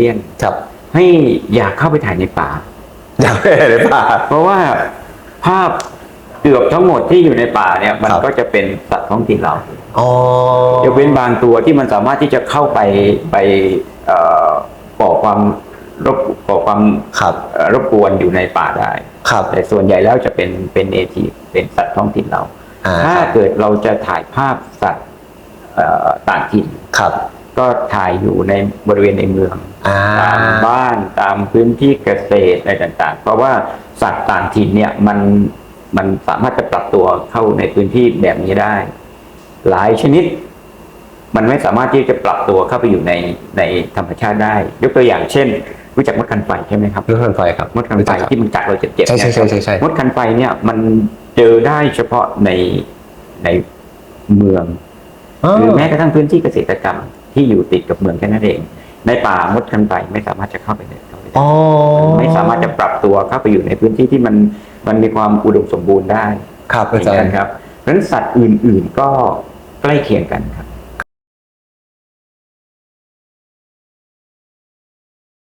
เลียนครับ ให้อยากเข้าไปถ่ายในป่า อยากไปในป่า เพราะว่าภาพเกือบทั้งหมดที่อยู่ในป่าเนี่ย มันครับก็จะเป็นสัตว์ท้องถิ่นเราอ๋อยกเว้นบางตัวที่มันสามารถที่จะเข้าไปไปเอ่อก่อความรบก่อความครับเอ่อรบกวนอยู่ในป่าได้ครับแต่ส่วนใหญ่แล้วจะเป็นเป็นเอทีเป็นสัตว์ท้องถิ่นเราอ่าถ้าครับเกิดเราจะถ่ายภาพสัตว์เอ่อต่างถิ่นครับ ก็ถ่ายอยู่ในบริเวณในเมืองอ่า ตามบ้านตามพื้นที่เกษตรอะไรต่าง ๆ เพราะว่าสัตว์ต่างถิ่นเนี่ยมันมันสามารถจะปรับตัวเข้าในพื้นที่แบบนี้ได้ หลายชนิด มันไม่สามารถที่จะปรับตัวเข้าไปอยู่ในในธรรมชาติได้ ยกตัวอย่างเช่น รู้จักมดคันไฟใช่ไหมครับ รถไฟครับมดคันไฟที่มันกัดเราเจ็บๆใช่ใช่เนี่ยครับใช่ใช่ใช่ มดคันไฟเนี่ยมันเจอได้เฉพาะในในเมือง หรือแม้กระทั่งพื้นที่เกษตรกรรม ที่อยู่ติดกับเมืองแค่นั้นเอง ในป่ามดคันไฟไม่สามารถจะเข้าไปได้เข้าไปได้อ๋อไม่สามารถจะปรับตัวเข้าไปอยู่ในพื้นที่ที่มันมันมีความอุดมสมบูรณ์ได้ครับออาย่างจารนั้นย์ครับเพราะฉะนั้นสัตว์อื่น ๆก็ใกล้เคียงกันครับ